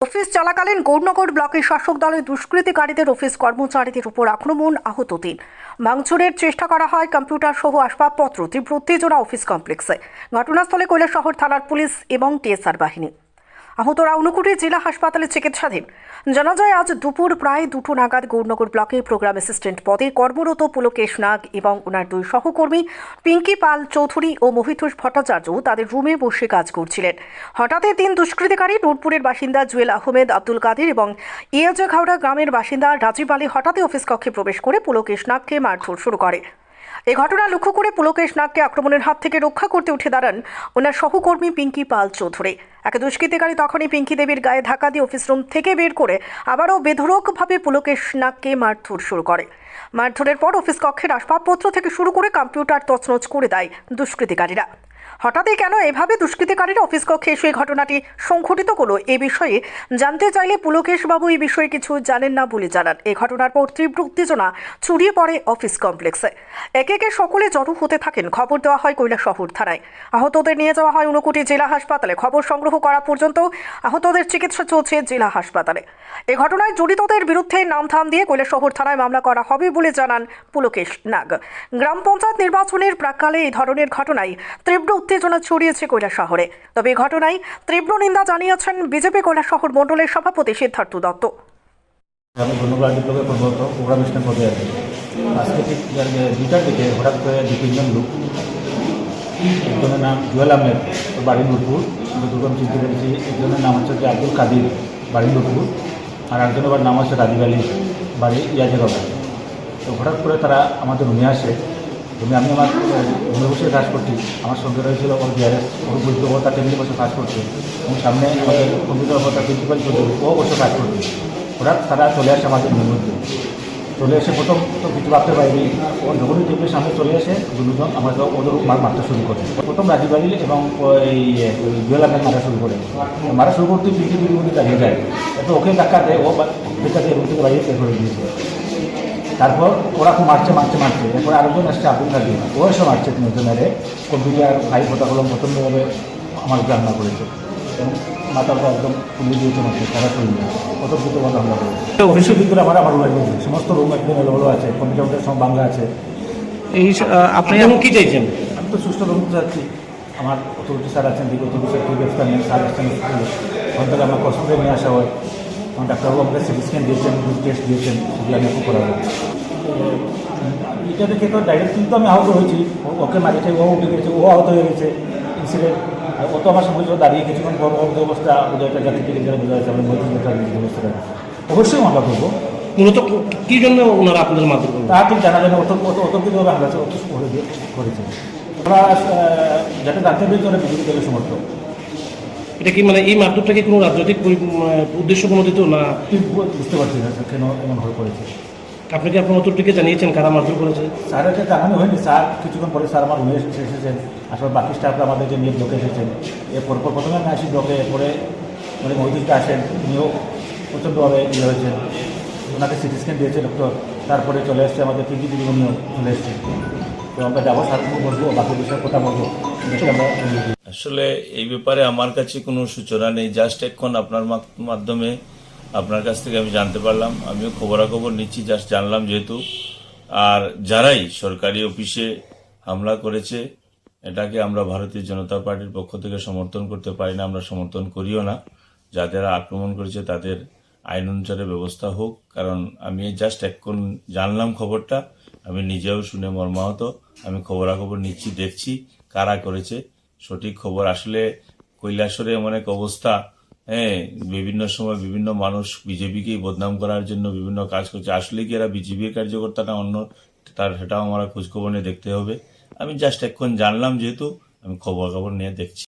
Office চলাকালীন গৌরনগর ব্লকের শাসক দলের দুষ্কৃতিকারীদের অফিস কর্মচারীদের উপর আক্রমণ আহত তিন। ভাঙচুরের চেষ্টা করা হয় কম্পিউটার সহ আসবাবপত্র, তীব্র উত্তেজনা অফিস কমপ্লেক্সে। ঘটনাস্থলে কৈলাসহর থানার পুলিশ এবং টিএসআর বাহিনী। আহতরা ঊনকোটি জেলা হাসপাতালে চিকিৎসাধীন। জানা যায়, আজ দুপুর প্রায় দুটো নাগাদ গৌরনগর ব্লকে প্রোগ্রাম অ্যাসিস্ট্যান্ট পদে কর্মরত পুলকেশ নাগ এবং ওনার দুই সহকর্মী পিঙ্কি পাল চৌধুরী ও মহিতোষ ভট্টাচার্য তাদের রুমে বসে কাজ করছিলেন। হঠাৎই তিন দুষ্কৃতিকারী নূরপুরের বাসিন্দা জুয়েল আহমেদ, আব্দুল কাদের এবং ইয়াজা খাওড়া গ্রামের বাসিন্দা রাজীব আলী হঠাৎই অফিস কক্ষে প্রবেশ করে পুলকেশ নাগকে মারধর শুরু করে। এ ঘটনা লক্ষ্য করে পুলকেশ নাগকে আক্রমণের হাত থেকে রক্ষা করতে উঠে দাঁড়ান ওনার সহকর্মী পিঙ্কি পাল চৌধুরী। একে দুষ্কৃতিকারী তখনই পিঙ্কি দেবীর গায়ে ধাক্কা দিয়ে অফিস রুম থেকে বের করে আবারও বেধরকভাবে পুলকেশ নাগকে মারধর শুরু করে। মারধরের পর অফিস কক্ষের আসবাবপত্র থেকে শুরু করে কম্পিউটার তছনছ করে দেয় দুষ্কৃতিকারীরা। হঠাৎই কেন এভাবে দুষ্কৃতিকারীরা অফিস কক্ষে এসে ঘটনাটি সংঘটিত হলো এ বিষয়ে জানতে চাইলে পুলকেশ বাবু এই বিষয়ে কিছু জানেন না বলে জানান। এ ঘটনার পর তীব্র উত্তেজনা ছড়িয়ে পড়ে অফিস কমপ্লেক্সে। একে একে সকলে জড়ো হতে থাকেন। খবর দেওয়া হয় কৈলাসহর থানায়। আহতদের নিয়ে যাওয়া হয় ঊনকোটি জেলা হাসপাতালে। খবর সংগ্রহ করা পর্যন্ত আহতদের চিকিৎসা চলছে জেলা হাসপাতালে। এ ঘটনায় জড়িতদের বিরুদ্ধে নামথান দিয়ে কৈলাসহর থানায় মামলা করা হবে বলে জানান পুলকেশ নাগ। গ্রাম পঞ্চায়েত নির্বাচনের প্রাককালে এই ধরনের ঘটনায় তীব্র উত্তেজনা ছড়িয়েছে কৈলাসহরে। তবে এই ঘটনায় তীব্র নিন্দা জানিয়েছেন বিজেপি কৈলাসহর মণ্ডলের সভাপতি সিদ্ধার্থ দত্ত। আমি ধন্যবাদ বিপ্লবের কর্মরত স্টেশন পদে আছি। আজকে ঠিক আহ, দুইটার দিকে হঠাৎ করে দু তিনজন লোক একজনের নাম জুয়েল আহমেদ ওর বাড়ি নূরপুর আমি চিনতে পেরেছি একজনের নাম হচ্ছে আব্দুল কাদির বাড়ি নূরপুর আর একজনের নাম হচ্ছে রাজীব আলী বাড়ি ইয়াজেগা তো হঠাৎ করে তারা আমাদের রুমে আসে রুমে আমি আমার রুমে বসে কাজ করছি। আমার সঙ্গে রয়েছিল ওর বিআরএস ওর বৈদ্য তার টেবিলে বসে কাজ করছে। এবং সামনে আমাদের কম্পিউটার অবতার প্রিন্সিপাল চৌধুরী ও বসে কাজ করছে। হঠাৎ তারা চলে আসে আমাদের মধ্যে। চলে এসে প্রথম তো কিছু ভাবতে পারিনি। ও যখনই টেবিলের সামনে চলে আসে দুজন আমাদের ওদের মার মারতে শুরু করে। প্রথম রাজীব আলী এবং ওই জুয়েল আহমেদ মারা শুরু করে। মারা শুরু করতে পিটি পিটি দাঁড়িয়ে যায়। এত ওকে ধাক্কা দেয়, ও দিয়ে রুম থেকে বাইরে বের করে দিয়েছে। তারপর ওরা খুব মারছে মারছে মারছে। এরপর আরেকজন আসছে আব্দুল কাদির। ও এসে মারছে তিনজন মেরে কম্পিউটার ফাইল ফোটা কলম প্রচণ্ডভাবে আমার উপরে হামলা করেছে। এবং মাথাটা একদম খুলে দিয়েছে মারছে তারা শরীরে হামলা করেছে। ভিতরে আমার আমার রুমের মধ্যে সমস্ত রুম একদম এলোমেলো আছে কম্পিউটার সব বাংলা আছে। এই আপনি এখন কি চাইছেন? আমি তো সুস্থ রুম যাচ্ছি। আমার অথরিটি স্যার আছেন দিকে অথরিটি স্যার গ্রেফতার নেন স্যার আসছেন। হসপিটালে নিয়ে আসা হয়। ডাক্তারবাবু আমাকে সিটি স্ক্যান দিয়েছেন টেস্ট দিয়েছেন সেগুলো আমি এখন করাবো এটা দেখে তো ডাইরেক্ট কিন্তু আমি আহত হয়েছি ওকে মারিতে ও উঠে গেছে ও আহত হয়ে গেছে ইনসিডেন্ট আর ও তো আমার সঙ্গে দাঁড়িয়ে কিছুক্ষণ পর পর অবস্থা বোঝা একটা জাতি থেকে যারা বোঝা যাচ্ছে আমি বলছি অবস্থা অবশ্যই মামলা করব মূলত কি জন্য ওনারা আপনাদের মারধর তা ঠিক জানা যায় না অত অত অতর্কিতভাবে হামলা করে দিয়ে করেছে ওরা যাতে জানতে পেরেছি ওরা বিজেপি দলের সমর্থক এটা কি মানে এই মারধরটা কি কোনো রাজনৈতিক উদ্দেশ্য প্রণোদিত না? ঠিক বুঝতে পারছি না কেন এমন হয়ে পড়েছে আপনি কি আপনার অতর্টিকে জানিয়েছেন কারা মারধর করেছে? স্যারকে জানানো হয়নি স্যার কিছুক্ষণ পরে স্যার আমার রুমে এসে- এসেছেন আসলে বাকি স্টাফরা আমাদেরকে নিয়ে ব্লকে এসেছেন এরপর পর প্রথমে আমি আসি ব্লকে এরপরে মানে মহিদিকে আসেন উনিও প্রচণ্ডভাবে ইয়ে হয়েছেন। ওনাকে সিটি স্ক্যান দিয়েছে ডক্টর তারপরে চলে এসছে আমাদের পিজি দিদি উনিও চলে এসছে। তো আমরা যাব স্যার বলব বাকি বিষয়ে কথা বলব। আমরা আসলে এই ব্যাপারে আমার কাছে কোনো সূচনা নেই। জাস্ট এখন আপনার মাধ্যমে আপনার কাছ থেকে আমি জানতে পারলাম। আমিও খবরাখবর নিচ্ছি জাস্ট জানলাম যেহেতু। আর যারাই সরকারি অফিসে হামলা করেছে, এটাকে আমরা ভারতীয় জনতা পার্টির পক্ষ থেকে সমর্থন করতে পারি না, আমরা সমর্থন করিও না। যাদেরা আক্রমণ করেছে, তাদের আইন অনুসারে ব্যবস্থা হোক। কারণ আমি জাস্ট এখন জানলাম খবরটা, আমি নিজেও শুনে মর্মাহত। আমি খবরাখবর নিচ্ছি, দেখছি কারা করেছে। সঠিক খবর। আসলে কৈলাসরে এমন এক অবস্থা হ্যাঁ বিভিন্ন সময় বিভিন্ন মানুষ বিজেপিকেই বদনাম করার জন্য বিভিন্ন কাজ করছে। আসলে কি এরা বিজেপির কার্যকর্তা না অন্য, তার সেটাও আমরা খোঁজখবর নিয়ে দেখতে হবে। আমি জাস্ট এখন জানলাম যেহেতু, আমি খবর খবর নিয়ে দেখছি।